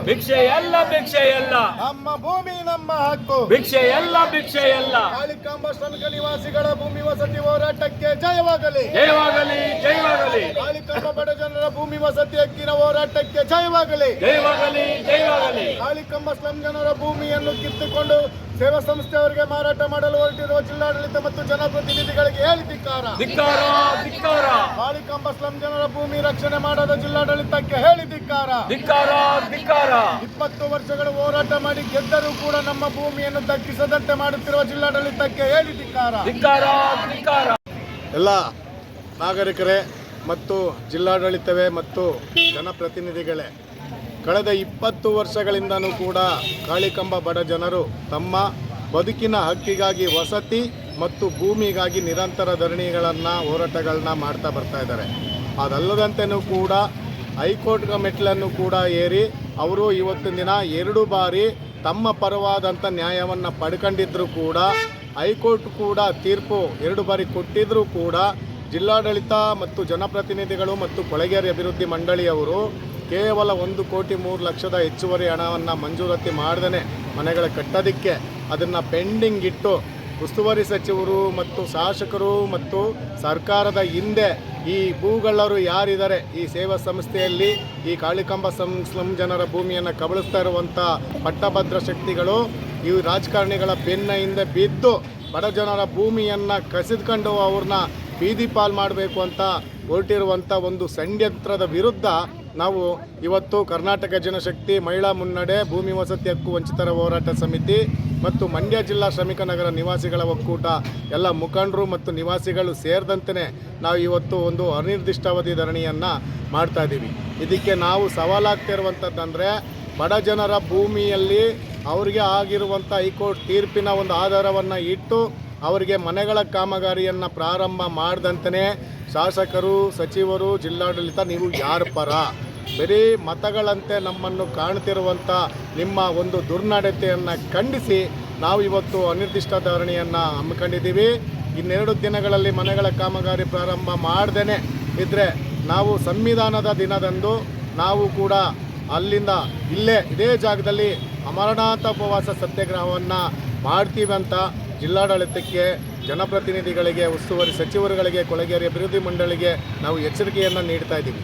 ಭಿಕ್ಷೆ ಎಲ್ಲ ಭಿಕ್ಷೆ ಎಲ್ಲ. ನಮ್ಮ ಭೂಮಿ ನಮ್ಮ ಹಕ್ಕು. ಭಿಕ್ಷೆ ಎಲ್ಲ ಭಿಕ್ಷೆ ಎಲ್ಲ. ಕಾಳಿಕಾಂಬ ಶ್ರಮಿಕ ನಿವಾಸಿಗಳ ಭೂಮಿ ವಸತಿ ಹೋರಾಟಕ್ಕೆ ಜಯವಾಗಲಿ. ಜಯವಾಗಲಿ ಜಯವಾಗಲಿ. ಕಾಳಿಕಾಂಬ ಬಡ ಜನರ ಭೂಮಿ ವಸತಿ ಹಕ್ಕಿನ ಹೋರಾಟಕ್ಕೆ ಜಯವಾಗಲಿ. ಜಯವಾಗಲಿ ಜಯವಾಗಲಿ. ಕಾಳಿಕಂಬ ಸ್ಲಂ ಜನರ ಭೂಮಿಯನ್ನು ಕಿತ್ತುಕೊಂಡು ಸೇವಾ ಸಂಸ್ಥೆಯವರಿಗೆ ಮಾರಾಟ ಮಾಡಲು ಹೊರಟಿರುವ ಜಿಲ್ಲಾಡಳಿತ ಮತ್ತು ಜನಪ್ರತಿನಿಧಿಗಳಿಗೆ ಹೇಳಿ ಧಿಕ್ಕಾರ. ಧಿಕ್ಕಾರ ಧಿಕ್ಕಾರ. ಕಾಳಿಕಂಬ ಸ್ಲಂ ಜನರ ಭೂಮಿ ರಕ್ಷಣೆ ಮಾಡದ ಜಿಲ್ಲಾಡಳಿತಕ್ಕೆ ಹೇಳಿ ಧಿಕ್ಕಾರ. ಧಿಕ್ಕಾರ ಧಿಕ್ಕಾರ. ಇಪ್ಪತ್ತು ವರ್ಷಗಳು ಹೋರಾಟ ಮಾಡಿ ಗೆದ್ದರೂ ಕೂಡ ನಮ್ಮ ಭೂಮಿಯನ್ನು ದಕ್ಕಿಸದಂತೆ ಮಾಡುತ್ತಿರುವ ಜಿಲ್ಲಾಡಳಿತಕ್ಕೆ ಹೇಳಿ ಧಿಕ್ಕಾರ. ಧಿಕ್ಕಾರ ಧಿಕ್ಕಾರ. ಎಲ್ಲ ನಾಗರಿಕರೇ ಮತ್ತು ಜಿಲ್ಲಾಡಳಿತವೇ ಮತ್ತು ಜನಪ್ರತಿನಿಧಿಗಳೇ ಕಳೆದ ಇಪ್ಪತ್ತು ವರ್ಷಗಳಿಂದನೂ ಕೂಡ ಕಾಳಿಕಂಬ ಬಡ ಜನರು ತಮ್ಮ ಬದುಕಿನ ಹಕ್ಕಿಗಾಗಿ ವಸತಿ ಮತ್ತು ಭೂಮಿಗಾಗಿ ನಿರಂತರ ಧರಣಿಗಳನ್ನು ಹೋರಾಟಗಳನ್ನ ಮಾಡ್ತಾ ಬರ್ತಾ ಇದ್ದಾರೆ. ಅದಲ್ಲದಂತೆಯೂ ಕೂಡ ಹೈಕೋರ್ಟ್ ಮೆಟ್ಲನ್ನು ಕೂಡ ಏರಿ ಅವರು ಇವತ್ತಿನ ದಿನ ಎರಡು ಬಾರಿ ತಮ್ಮ ಪರವಾದಂಥ ನ್ಯಾಯವನ್ನು ಪಡ್ಕೊಂಡಿದ್ದರೂ ಕೂಡ, ಹೈಕೋರ್ಟ್ ಕೂಡ ತೀರ್ಪು ಎರಡು ಬಾರಿ ಕೊಟ್ಟಿದ್ದರೂ ಕೂಡ ಜಿಲ್ಲಾಡಳಿತ ಮತ್ತು ಜನಪ್ರತಿನಿಧಿಗಳು ಮತ್ತು ಕೊಳಗೇರಿ ಅಭಿವೃದ್ಧಿ ಮಂಡಳಿಯವರು ಕೇವಲ ಒಂದು ಕೋಟಿ ಮೂರು ಲಕ್ಷದ ಹೆಚ್ಚುವರಿ ಹಣವನ್ನು ಮಂಜೂರಾತಿ ಮಾಡ್ದೇ ಮನೆಗಳ ಕಟ್ಟೋದಕ್ಕೆ. ಅದನ್ನು ಪೆಂಡಿಂಗ್ ಇಟ್ಟು ಉಸ್ತುವಾರಿ ಸಚಿವರು ಮತ್ತು ಶಾಸಕರು ಮತ್ತು ಸರ್ಕಾರದ ಹಿಂದೆ ಈ ಭೂಗಳ್ಳರು ಯಾರಿದ್ದಾರೆ, ಈ ಸೇವಾ ಸಂಸ್ಥೆಯಲ್ಲಿ ಈ ಕಾಳಿಕಂಬ ಸಂ ಸ್ಲಂ ಜನರ ಭೂಮಿಯನ್ನು ಕಬಳಿಸ್ತಾ ಇರುವಂಥ ಪಟ್ಟಭದ್ರ ಶಕ್ತಿಗಳು ಈ ರಾಜಕಾರಣಿಗಳ ಬೆನ್ನ ಹಿಂದೆ ಬಿದ್ದು ಬಡ ಜನರ ಭೂಮಿಯನ್ನು ಕಸಿದ್ಕೊಂಡು ಅವ್ರನ್ನ ಬೀದಿ ಪಾಲ್ ಮಾಡಬೇಕು ಅಂತ ಹೊರಟಿರುವಂಥ ಒಂದು ಷಡ್ಯಂತ್ರದ ವಿರುದ್ಧ ನಾವು ಇವತ್ತು ಕರ್ನಾಟಕ ಜನಶಕ್ತಿ ಮಹಿಳಾ ಮುನ್ನಡೆ, ಭೂಮಿ ವಸತಿ ಹಕ್ಕು ವಂಚಿತರ ಹೋರಾಟ ಸಮಿತಿ ಮತ್ತು ಮಂಡ್ಯ ಜಿಲ್ಲಾ ಶ್ರಮಿಕ ನಗರ ನಿವಾಸಿಗಳ ಒಕ್ಕೂಟ. ಎಲ್ಲ ಮುಖಂಡರು ಮತ್ತು ನಿವಾಸಿಗಳು ಸೇರಿದಂತೆಯೇ ನಾವು ಇವತ್ತು ಒಂದು ಅನಿರ್ದಿಷ್ಟಾವಧಿ ಧರಣಿಯನ್ನು ಮಾಡ್ತಾ ಇದ್ದೀವಿ. ಇದಕ್ಕೆ ನಾವು ಸವಾಲಾಗ್ತಿರುವಂಥದ್ದಂದರೆ ಬಡ ಜನರ ಭೂಮಿಯಲ್ಲಿ ಅವರಿಗೆ ಆಗಿರುವಂಥ ಹೈಕೋರ್ಟ್ ತೀರ್ಪಿನ ಒಂದು ಆಧಾರವನ್ನು ಇಟ್ಟು ಅವರಿಗೆ ಮನೆಗಳ ಕಾಮಗಾರಿಯನ್ನು ಪ್ರಾರಂಭ ಮಾಡಿದಂತೆಯೇ ಶಾಸಕರು, ಸಚಿವರು, ಜಿಲ್ಲಾಡಳಿತ, ನೀವು ಯಾರ ಪರ? ಬರೀ ಮತಗಳಂತೆ ನಮ್ಮನ್ನು ಕಾಣ್ತಿರುವಂಥ ನಿಮ್ಮ ಒಂದು ದುರ್ನಡತೆಯನ್ನು ಖಂಡಿಸಿ ನಾವು ಇವತ್ತು ಅನಿರ್ದಿಷ್ಟ ಧರಣಿಯನ್ನು ಹಮ್ಮಿಕೊಂಡಿದ್ದೀವಿ. ಇನ್ನೆರಡು ದಿನಗಳಲ್ಲಿ ಮನೆಗಳ ಕಾಮಗಾರಿ ಪ್ರಾರಂಭ ಮಾಡ್ದೇ ಇದ್ದರೆ ನಾವು ಸಂವಿಧಾನದ ದಿನದಂದು ನಾವು ಕೂಡ ಅಲ್ಲಿಂದ ಇಲ್ಲೇ ಇದೇ ಜಾಗದಲ್ಲಿ ಅಮರನಾಥ ಉಪವಾಸ ಸತ್ಯಾಗ್ರಹವನ್ನು ಮಾಡ್ತೀವಿ ಅಂತ ಜಿಲ್ಲಾಡಳಿತಕ್ಕೆ, ಜನಪ್ರತಿನಿಧಿಗಳಿಗೆ, ಉಸ್ತುವಾರಿ ಸಚಿವರುಗಳಿಗೆ, ಕೊಳಗೇರಿ ಅಭಿವೃದ್ಧಿ ಮಂಡಳಿಗೆ ನಾವು ಎಚ್ಚರಿಕೆಯನ್ನು ನೀಡ್ತಾ ಇದ್ದೀವಿ.